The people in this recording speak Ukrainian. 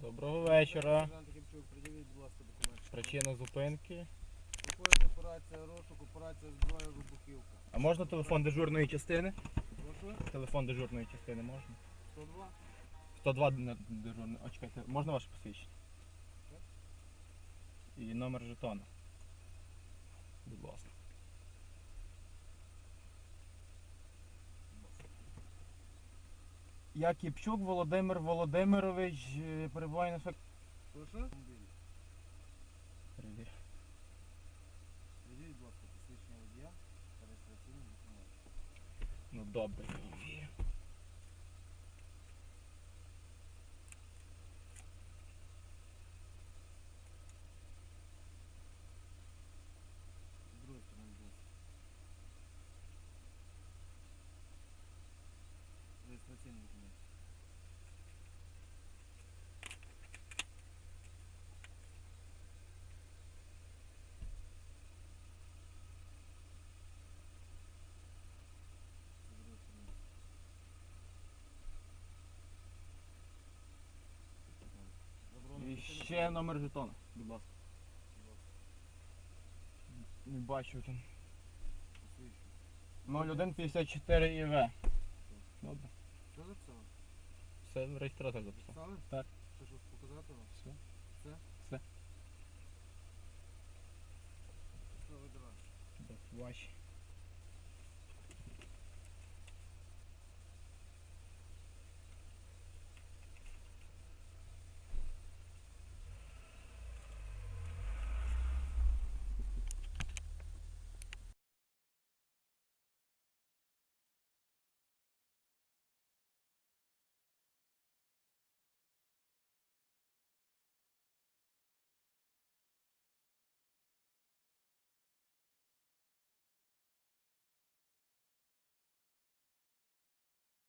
Доброго вечора. Причина зупинки. Виходить операція розшук, операція зброя вибухівка. А можна телефон дежурної частини? Прошу? Телефон дежурної частини можна? 102? 102 не- дежурний. Можна ваше посвідчення? І номер жетона. Будь ласка. Я Кіпчук Володимир Володимирович е, перебуває на факт. Прошу? Привіт. Приділіть, будь ласка, посвідчення водія та реєстраційний документ. Ну добре. І ще номер жетона, будь ласка. Не бачу там. посвідчення. 0154 ІВ. Все реєстратор записав. Записали? Так. Ще щось показати вам? Все. Все? Все. Щасливої Так, Ваші.